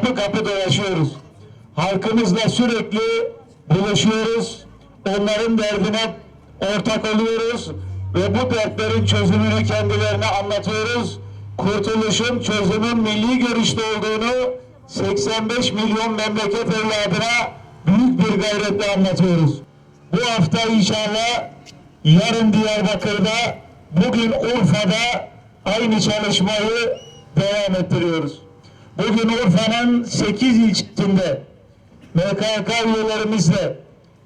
kapı kapı dolaşıyoruz. Halkımızla sürekli buluşuyoruz. Onların derdine ortak oluyoruz ve bu dertlerin çözümünü kendilerine anlatıyoruz. Kurtuluşun çözümün milli görüşte olduğunu 85 milyon memleket evladına büyük bir gayretle anlatıyoruz. Bu hafta inşallah yarın Diyarbakır'da, bugün Urfa'da aynı çalışmayı devam ettiriyoruz. Bugün Urfa'nın 8 ilçesinde MKK üyelerimizle,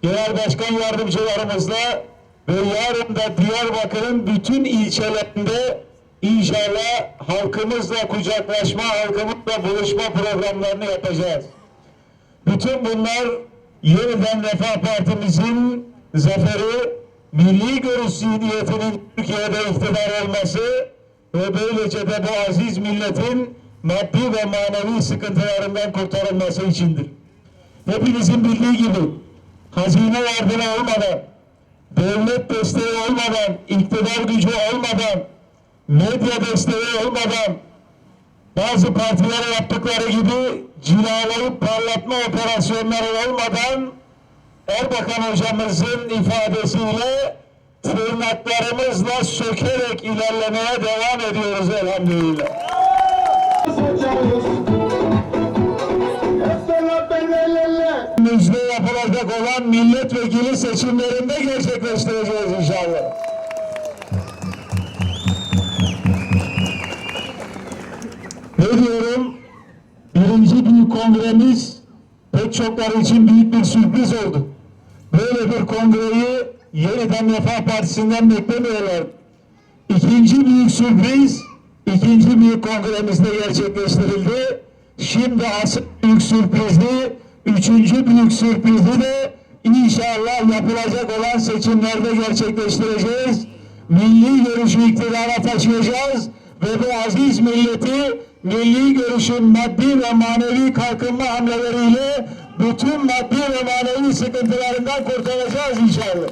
genel başkan yardımcılarımızla ve yarın da Diyarbakır'ın bütün ilçelerinde inşallah halkımızla kucaklaşma, halkımızla buluşma programlarını yapacağız. Bütün bunlar yeniden Refah Partimizin zaferi, milli görüş zihniyetinin Türkiye'de iktidar olması ve böylece de bu aziz milletin maddi ve manevi sıkıntılarından kurtarılması içindir. Hepinizin bildiği gibi hazine yardımı olmadan, devlet desteği olmadan, iktidar gücü olmadan, medya desteği olmadan, bazı partilere yaptıkları gibi cilalayıp parlatma operasyonları olmadan Erbakan hocamızın ifadesiyle tırnaklarımızla sökerek ilerlemeye devam ediyoruz elhamdülillah. Önümüzde yapılacak olan milletvekili seçimlerinde gerçekleştireceğiz inşallah. Ne diyorum? Birinci büyük kongremiz pek çokları için büyük bir sürpriz oldu. Böyle bir kongreyi yeniden Refah Partisi'nden beklemiyorlar. İkinci büyük sürpriz ikinci büyük kongremizde gerçekleştirildi. Şimdi asıl büyük sürprizi, üçüncü büyük sürprizi de inşallah yapılacak olan seçimlerde gerçekleştireceğiz. Milli görüşü iktidara taşıyacağız ve bu aziz milleti milli görüşün maddi ve manevi kalkınma hamleleriyle bütün maddi ve manevi sıkıntılarından kurtaracağız inşallah.